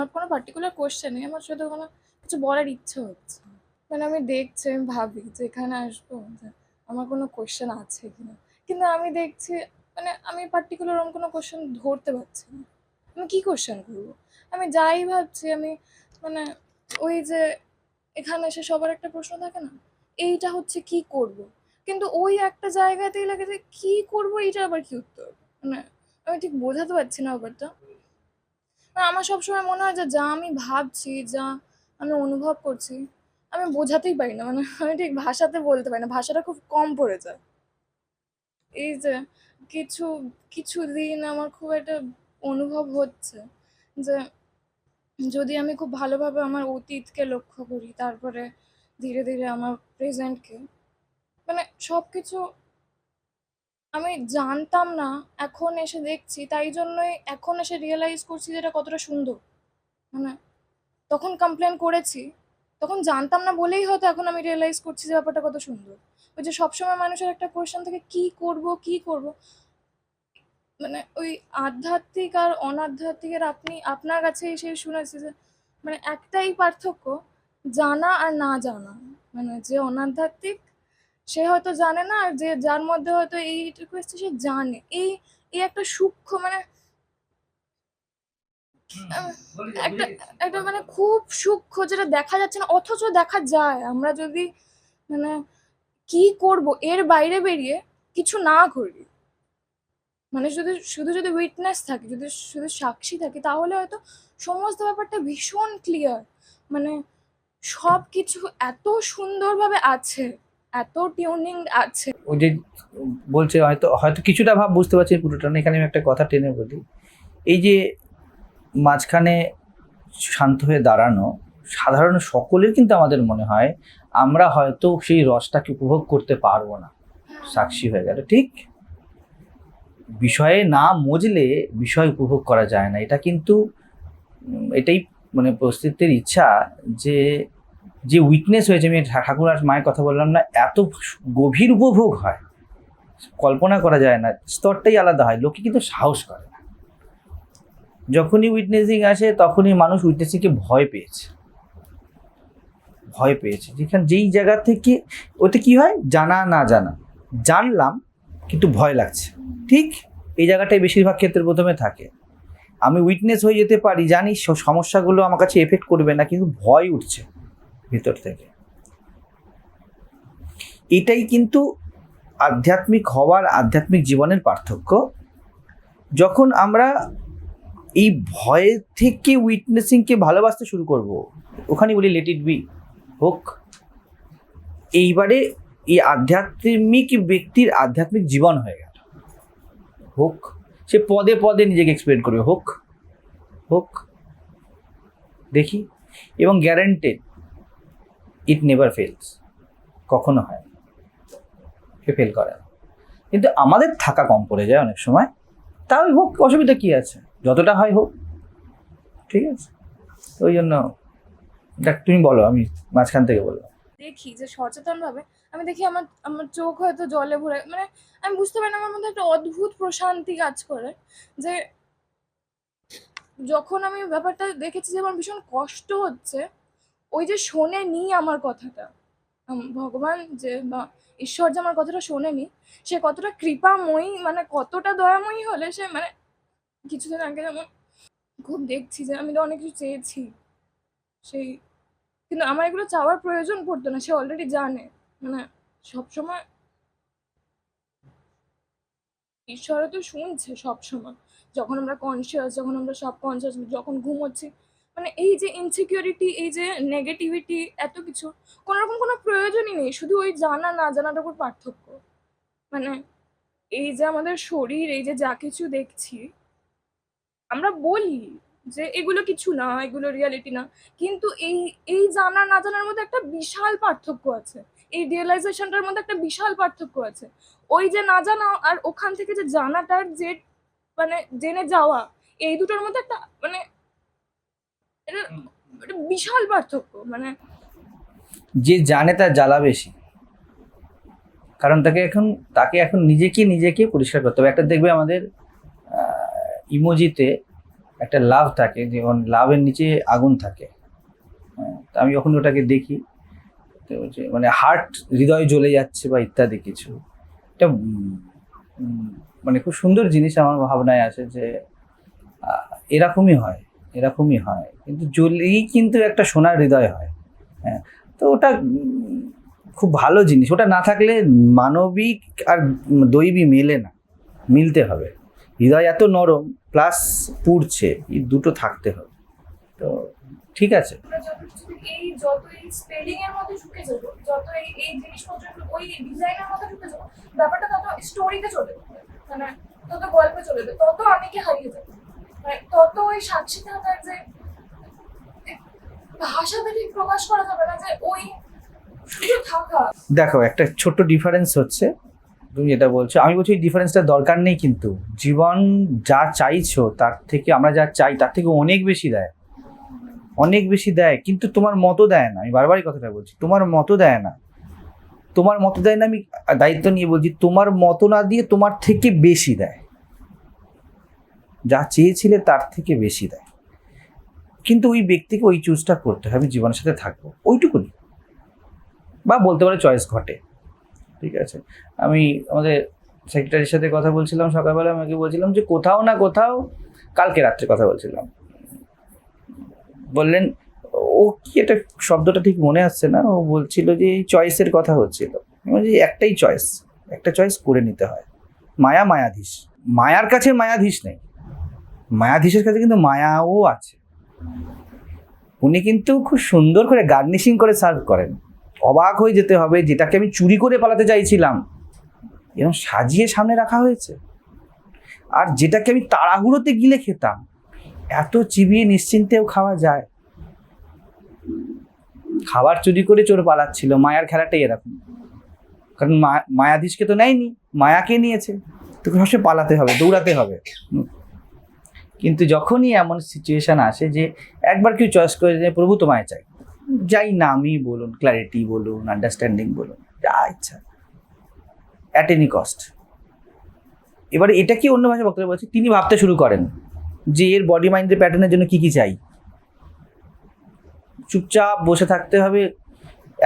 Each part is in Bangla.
আমার কোনো পার্টিকুলার কোশ্চেন নেই, আমার শুধু কোনো কিছু বলার ইচ্ছে হচ্ছে। মানে আমি দেখছি, আমি ভাবি যে এখানে আসব আমার কোনো কোশ্চেন আছে কিনা। কিন্তু আমি দেখছি মানে আমি পার্টিকুলার ওরকম কোনো কোশ্চেন ধরতে পারছি না। আমি কী কোশ্চেন করব? আমি যাই ভাবছি, আমি মানে ওই যে এখানে এসে সবার একটা প্রশ্ন থাকে না, এইটা হচ্ছে কি করব? কিন্তু ওই একটা জায়গাতেই লাগে যে কী করব এইটা আবার কি উত্তর? মানে আমি ঠিক বোঝাতে পারছি না ব্যাপারটা। না আমার সবসময় মনে হয় যে যা আমি ভাবছি, যা আমি অনুভব করছি, আমি বোঝাতেই পারি না। মানে আমি ঠিক ভাষাতে বলতে পারি না, ভাষাটা খুব কম পড়ে যায়। এই যে কিছু কিছু দিন আমার খুব একটা অনুভব হচ্ছে যে যদি আমি খুব ভালোভাবে আমার অতীতকে লক্ষ্য করি, তারপরে ধীরে ধীরে আমার প্রেজেন্টকে মানে সব কিছু আমি জানতাম না, এখন এসে দেখছি, তাই জন্যই এখন এসে রিয়েলাইজ করছি যে এটা কতটা সুন্দর। মানে তখন কমপ্লেন করেছি, তখন জানতাম না বলেই হয়তো এখন আমি রিয়েলাইজ করছি যে ব্যাপারটা কত সুন্দর। ওই যে সবসময় মানুষের একটা কোয়েশ্চেন থাকে, কি করব কি করব? মানে ওই আধ্যাত্মিক আর অনাধ্যাত্মিকের আপনি, আপনার কাছে এসে শুনেছি যে মানে একটাই পার্থক্য, জানা আর না জানা। মানে যে অনাধ্যাত্মিক সে হয়তো জানে না যে যার মধ্যে হয়তো এইটুকু এসছে সে জানে। এই এই একটা সূক্ষ্ম মানে একটা একটা মানে খুব সূক্ষ্ম যেটা দেখা যাচ্ছে না, অথচ দেখা যায়। আমরা যদি মানে কি করব, এর বাইরে বেরিয়ে কিছু না করি। মানে শুধু শুধু যদি উইটনেস থাকে, যদি, শুধু সাক্ষী থাকি, তাহলে হয়তো সমস্ত ব্যাপারটা ভীষণ ক্লিয়ার মানে সব কিছু এত সুন্দরভাবে আছে। এত টিউনিং আছে। ওই যে বলছে হয়তো হয়তো কিছুটা ভাব বুঝতে পারছি পুরোটা না এখানে আমি একটা কথা টেনে বলি। এই যে মাঝখানে শান্ত হয়ে দাঁড়ানো, সাধারণ সকলের কিন্তু আমাদের মনে হয়, আমরা হয়তো সেই রসটাকে উপভোগ করতে পারব না। সাক্ষী হয়ে গেল, ঠিক? বিষয়ে না মজলে বিষয় উপভোগ করা যায় না। এটা কিন্তু এটাই মানে প্রস্তুতের ইচ্ছা যে যে উইকনেস হয়েছে, আমি ঠাকুর আর মায়ের কথা বললাম না, এত গভীর উপভোগ হয়। কল্পনা করা যায় না, স্তরটাই আলাদা হয়, লোকে কিন্তু সাহস করে না। যখনই উইটনেসিং আসে, তখনই মানুষ উইটনেসিংকে ভয় পেয়েছে। ভয় পেয়েছে। যেখানে, যেই জায়গা থেকে, ওতে কি হয়? জানা, না জানা। জানলাম, কিন্তু ভয় লাগছে। ঠিক এই জায়গাটাই বেশিরভাগ ক্ষেত্রে প্রথমে থাকে। আমি উইটনেস হয়ে যেতে পারি, জানি সমস্যাগুলো আমার কাছে এফেক্ট করবে না, কিন্তু ভয় উঠছে। ভিতর থেকে। এটাই কিন্তু আধ্যাত্মিক হওয়ার আধ্যাত্মিক জীবনের পার্থক্য। যখন আমরা এই ভয়ের থেকে উইটনেসিংকে ভালোবাসতে শুরু করব ওখানে বলি লেট ইট বি হোক। এইবারে এই আধ্যাত্মিক ব্যক্তির আধ্যাত্মিক জীবন হয়ে গেল। হোক। সে পদে পদে নিজেকে এক্সপ্লেন করবে, হোক। হোক। দেখি। এবং গ্যারেন্টেড ইট নেভার ফেলস কখনো হয়। সে ফেল করে কিন্তু আমাদের থাকা কম পড়ে যায় অনেক সময়। তাও হোক, অসুবিধা কি আছে? যতটা হয় হোক। ঠিক আছে? ওই জন্য দেখ, তুমি বলো, আমি মাঝখান থেকে বলব দেখি যে সচেতনভাবে, আমি দেখি আমার আমার চোখ হয়তো জলে ভরে মানে আমি বুঝতে পারি না, আমার মধ্যে একটা অদ্ভুত প্রশান্তি কাজ করে যে যখন আমি ব্যাপারটা দেখেছি যে আমার ভীষণ কষ্ট হচ্ছে ওই যে শোনে নি আমার কথাটা। ভগবান যে বা ঈশ্বর যে আমার কথাটা শোনেনি, সে কতটা কৃপাময়ী মানে কতটা দয়াময়ী হলে সে মানে কিছুদিন আগে যেমন খুব দেখছি যে আমি তো অনেক কিছু চেয়েছি। সেই কিন্তু আমার এগুলো চাওয়ার প্রয়োজন পড়তো না, সে অলরেডি জানে। মানে সবসময় ঈশ্বর তো শুনছে সবসময়। যখন আমরা কনসিয়াস যখন আমরা সব কনসিয়াস যখন ঘুমোচ্ছি মানে এই যে ইনসিকিউরিটি এই যে নেগেটিভিটি এত কিছু কোনো রকম কোনো প্রয়োজনই নেই। শুধু ওই জানা না জানার উপর পার্থক্য। মানে এই যে আমাদের শরীর, এই যে যা কিছু দেখছি, আমরা বলি যে এগুলো কিছু না, এগুলো রিয়ালিটি না। কিন্তু এই এই জানা না জানার মধ্যে একটা বিশাল পার্থক্য আছে। এই রিয়েলাইজেশনটার মধ্যে একটা বিশাল পার্থক্য আছে। ওই যে না জানা আর ওখান থেকে যে জানাটার যে মানে জেনে যাওয়া, এই দুটোর মধ্যে একটা মানে এটা একটা বিশাল পার্থক্য মানে যে জানে তার জ্বালা বেশি। কারণ তাকে এখন তাকে এখন নিজেকে নিজেকে পরিষ্কার করতে হবে। একটা দেখবে আমাদের ইমোজিতে একটা লাভ থাকে যেমন লাভের নিচে আগুন থাকে। হ্যাঁ, তো আমি যখন ওটাকে দেখি তো মানে হার্ট হৃদয় জ্বলে যাচ্ছে বা ইত্যাদি কিছু। এটা মানে খুব সুন্দর জিনিস আমার ভাবনায় আছে যে এরকমই হয়। এরকমই হয়। কিন্তু জ্বলেই কিন্তু একটা সোনার হৃদয় হয়। হ্যাঁ তো ওটা খুব ভালো জিনিস। ওটা না থাকলে মানবিক আর দৈবী মেলে না, মিলতে হবে। হৃদয় এত নরম প্লাস পুড়ছে, এই দুটো থাকতে হবে। তো ঠিক আছে। ব্যাপারটা তত স্টোরিতে চলে মানে তত গল্পে চলে যাবে, তত আমিকে হারিয়ে যাবে। তত ওই যে ভাষাতে ঠিক প্রকাশ করা যাবে না, যে ওই দেখো, একটা ছোট্ট ডিফারেন্স হচ্ছে, তুমি যেটা বলছো, আমি বলছি ডিফারেন্সটা দরকার নেই কিন্তু, জীবন যা চাইছো, তার থেকে আমরা যা চাই, তার থেকে অনেক বেশি দেয়। অনেক বেশি দেয়, কিন্তু তোমার মতো দেয় না। আমি বারবারই কথাটা বলছি, তোমার মতো দেয় না। তোমার মতো দেয় না, আমি দায়িত্ব নিয়ে বলছি, তোমার মতো না দিয়ে তোমার থেকে বেশি দেয়। যা চেয়েছিলে তার থেকে বেশি দেয়। কিন্তু ওই ব্যক্তিকে ওই চুজটা করতে হবে আমি জীবনের সাথে থাকব ওইটুকুনি। বা বলতে পারে চয়েস ঘটে। ঠিক আছে? আমি আমাদের সেক্রেটারির সাথে কথা বলছিলাম সকালবেলা আমাকে বলছিলাম যে কোথাও না কোথাও কালকে রাত্রে কথা বলছিলাম। বললেন ও কি এটা শব্দটা ঠিক মনে আসছে না? ও বলছিল যে এই চয়েসের কথা হচ্ছিল। বলছি, একটাই চয়েস একটা চয়েস করে নিতে হয়। মায়া মায়াধীশ। মায়ার কাছে মায়াধীশ নেই। মায়াধীশের কাছে কিন্তু মায়াও আছে। উনি কিন্তু খুব সুন্দর করে গার্নিশিং করে সার্ভ করেন। অবাক হয়ে যেতে হবে যেটাকে আমি চুরি করে পালাতে চাইছিলাম। এরকম সাজিয়ে সামনে রাখা হয়েছে। আর যেটাকে আমি তাড়াহুড়োতে গিলে খেতাম। এত চিবিয়ে নিশ্চিন্তেও খাওয়া যায়। খাবার চুরি করে চোর পালাচ্ছিল। মায়ার খেলাটাই এরকম। কারণ মায়াধীশকে তো নেয়নি। মায়াকে নিয়েছে। তোকে সবসময় পালাতে হবে, দৌড়াতে হবে। কিন্তু যখনই এমন সিচুয়েশান আসে যে একবার কেউ চয়েস করে যে প্রভু তোমায় চাই, যাই নামই বলুন ক্ল্যারিটি বলুন আন্ডারস্ট্যান্ডিং বলুন, যা ইচ্ছা। অ্যাট এনি কস্ট এবারে এটা কি অন্য ভাষায় বক্তব্য বলছে? তিনি ভাবতে শুরু করেন যে এর বডি মাইন্ডের প্যাটার্নের জন্য কি কি চাই। চুপচাপ বসে থাকতে হবে,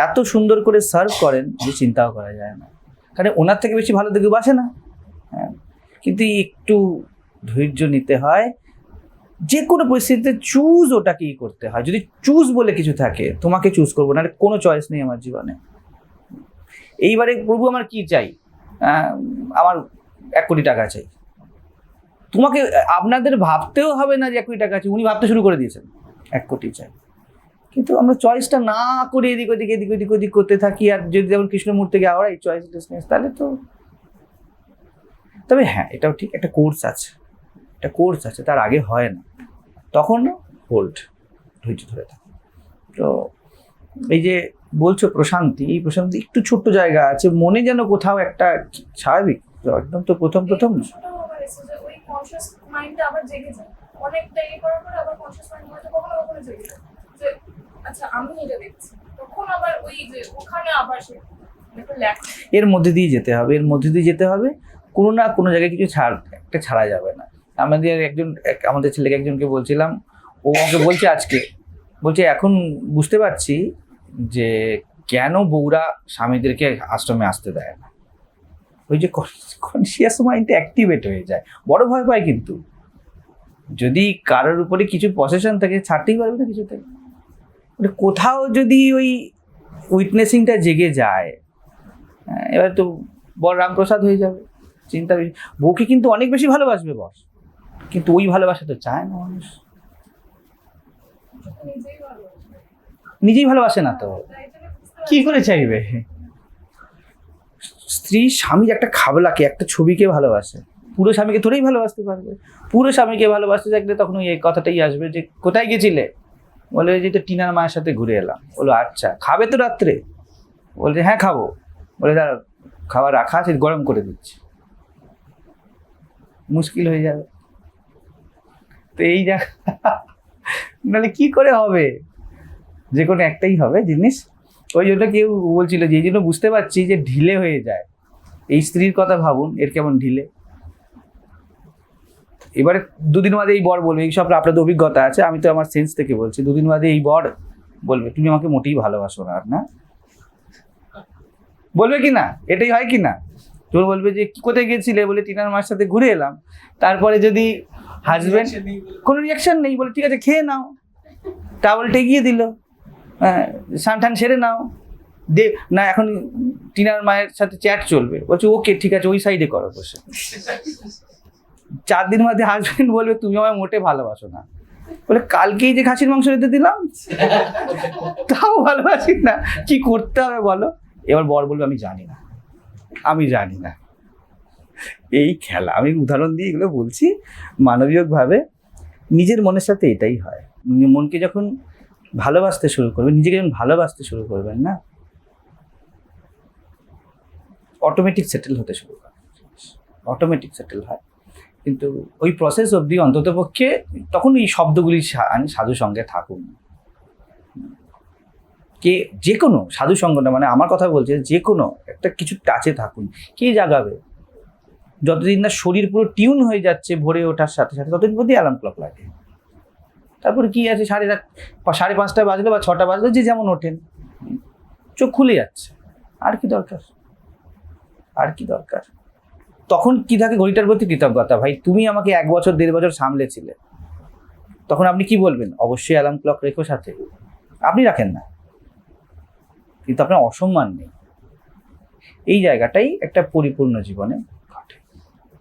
এত সুন্দর করে সার্ভ করেন যে চিন্তাও করা যায় না। কারণ ওনার থেকে বেশি ভালো দেখে বাসে না। হ্যাঁ কিন্তু একটু ধৈর্য নিতে হয় যে কোনো পরিস্থিতিতে চুজ ওটাকেই করতে হয়। যদি চুজ বলে কিছু থাকে, তোমাকে চুজ করব না কোনো চয়েস নেই আমার জীবনে। এইবারে প্রভু আমার কি চাই? আমার এক কোটি টাকা চাই। তোমাকে, আপনাদের ভাবতেও হবে না যে এক কোটি টাকা আছে, উনি ভাবতে শুরু করে দিয়েছেন, এক কোটি চাই। কিন্তু আমরা চয়েসটা না করে এদিক ওদিক এদিক ওদিক ওদিক করতে থাকি, আর যদি যেমন কৃষ্ণমূর্তি গিয়ে আওড়াই চয়েসলেসনেস তাহলে তো তবে হ্যাঁ এটাও ঠিক, একটা কোর্স আছে। একটা কোর্স আছে তার আগে হয় না। তখন হোল্ড ধৈর্য ধরে থাকে। তো এই যে বলছো প্রশান্তি এই প্রশান্তি একটু ছোট্ট জায়গা আছে মনে যেন কোথাও একটা স্বাভাবিক। একদম তো প্রথম প্রথম না। আচ্ছা এর মধ্যে দিয়ে যেতে হবে এর মধ্যে দিয়ে যেতে হবে। কোনো না কোনো জায়গায় কিছু ছাড় একটা ছাড়া যাবে না। আমাদের একজন এক- আমাদের ছেলেকে একজনকে বলছিলাম ও আমাকে বলছে আজকে বলছে এখন বুঝতে পারছি যে কেন বউরা স্বামীদেরকে আশ্রমে আসতে দেয় না। ওই যে কনসিয়াস মাইন্ডটা অ্যাক্টিভেট হয়ে যায়। বড় ভয় পায় কিন্তু। যদি কারোর উপরে কিছু পসেশন থাকে ছাড়তেই পারবে না কিছু থেকে মানে কোথাও যদি ওই উইটনেসিংটা জেগে যায় হ্যাঁ, এবার তো বড় রামপ্রসাদ হয়ে যাবে চিন্তা বউকে কিন্তু অনেক বেশি ভালোবাসবে বস। কিন্তু ওই ভালোবাসা তো চায় না মানুষ। নিজেই ভালোবাসে না তো। কি করে চাইবে? স্ত্রী স্বামীর একটা খাবলাকে একটা ছবিকে ভালোবাসে। পুরো স্বামীকে থোড়েই ভালোবাসতে পারবে। পুরো স্বামীকে ভালোবাসতে থাকলে তখন ওই এই কথাটাই আসবে যে কোথায় গেছিলে? বলে যে তো টিনার মায়ের সাথে ঘুরে এলাম। বলো আচ্ছা খাবে তো রাত্রে? বলছে হ্যাঁ খাব। বলে দাঁড়া খাবার রাখা আছে গরম করে দিচ্ছি। মুশকিল হয়ে যাবে। তো এই জায়গা নাহলে কি করে হবে? যে কোনো একটাই হবে জিনিস। ওই জন্য কেউ বলছিল যে জন্য বুঝতে পারছি যে ঢিলে হয়ে যায়। এই স্ত্রীর কথা ভাবুন, এর কেমন ঢিলে। এবারে দুদিন বাদে এই বর বলবে, এই সব আপনাদের অভিজ্ঞতা আছে, আমি তো আমার সেন্স থেকে বলছি। দুদিন বাদে এই বর বলবে, তুমি আমাকে মোটেই ভালোবাসো না আর না? বলবে কি না? এটাই হয় কি না? তোর বলবে যে কোথায় গেছিলে? বলে টিনার মার সাথে ঘুরে এলাম। তারপরে যদি হাজবেন্ড কোনো রিয়াকশন নেই বলে ঠিক আছে খেয়ে নাও। টাওয়ালটা এগিয়ে দিল। হ্যাঁ টান সেরে নাও। দে না এখন টিনার মায়ের সাথে চ্যাট চলবে। বলছে ওকে ঠিক আছে ওই সাইডে করো বসে। চার দিন মধ্যে হাজবেন্ড বলবে তুমি আমায় মোটে ভালোবাসো না। বলে কালকেই যে খাসির মাংস রেঁধে দিলাম? তাও ভালোবাসি না। কি করতে হবে বলো? এবার বর বলবে আমি জানি না। আমি জানি না। এই খেলা। আমি উদাহরণ দিয়ে এগুলো বলছি মানবিকভাবে। নিজের মনের সাথে এটাই হয়। মনকে যখন ভালোবাসতে শুরু করবেন নিজেকে যখন ভালোবাসতে শুরু করবেন না অটোমেটিক সেটেল হতে শুরু করে অটোমেটিক সেটেল হয়। কিন্তু ওই প্রসেস অবধি অন্তত পক্ষে তখন এই শব্দগুলি সা- সাধু সঙ্গে থাকুন। কে যে কোনো সাধু সঙ্গটা মানে আমার কথা বলছে যে কোনো একটা কিছু টাচে থাকুন। কে জাগাবে? যতদিন না শরীর পুরো টিউন হয়ে যাচ্ছে ভোরে ওঠার সাথে সাথে, ততদিন প্রতি অ্যালার্ম ক্লক লাগে। তারপরে কি আছে? সাড়ে সাড়ে পাঁচটা বাজলো বা ছটা বাজলো, যে যেমন ওঠেন। চোখ খুলে যাচ্ছে। আর কি দরকার? আর কি দরকার? তখন কি থাকে? ঘড়িটার প্রতি কৃতজ্ঞতা। ভাই, তুমি আমাকে এক বছর, দেড় বছর সামলেছিলে। তখন আপনি কি বলবেন? অবশ্যই অ্যালার্ম ক্লক রেখো সাথে। আপনি রাখেন না। কিন্তু আপনার অসম্মান নেই। এই জায়গাটাই একটা পরিপূর্ণ জীবনে